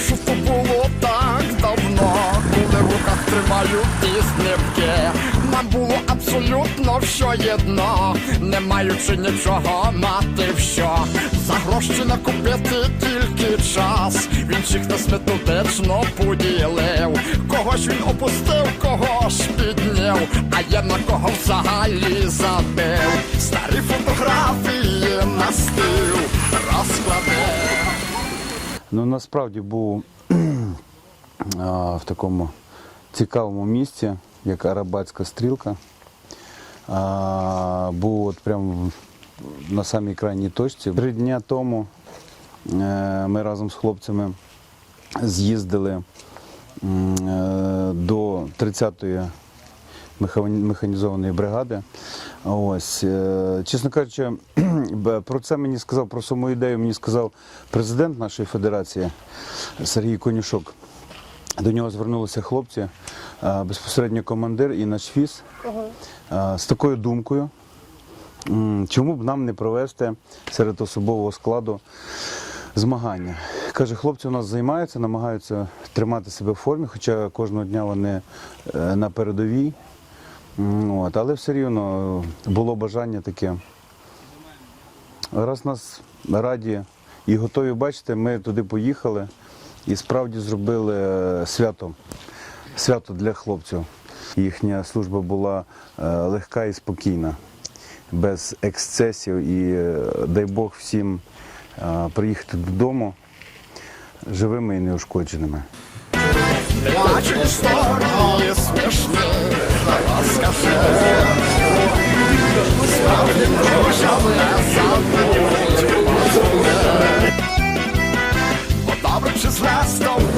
Що то було так давно, коли в руках тримаю ті снипки. Нам було абсолютно все єдно, не маючи нічого мати що. За гроші накупити тільки час. Він всіх нас методично поділив. Когось він опустив, когось підняв, а є на кого взагалі забив. Старі Ну насправді був в такому цікавому місці, як Арабатська стрілка. Був от прямо на самій крайній точці. Три дні тому е, ми разом з хлопцями з'їздили е, до 30-ї механізованої бригади. Ось, е, чесно кажучи, про це мені сказав, про саму ідею мені сказав президент нашої федерації Сергій Конюшок. До нього звернулися хлопці, е, безпосередньо командир і наш фіс е, з такою думкою, чому б нам не провести серед особового складу змагання. Каже, хлопці у нас займаються, намагаються тримати себе в формі, хоча кожного дня вони на передовій. От, але все рівно було бажання таке. Раз нас раді і готові бачити, ми туди поїхали і справді зробили е, свято, свято для хлопців. Їхня служба була е, легка і спокійна, без ексцесів. І е, дай Бог всім е, приїхати додому живими і неушкодженими. Добре чи зле з тобою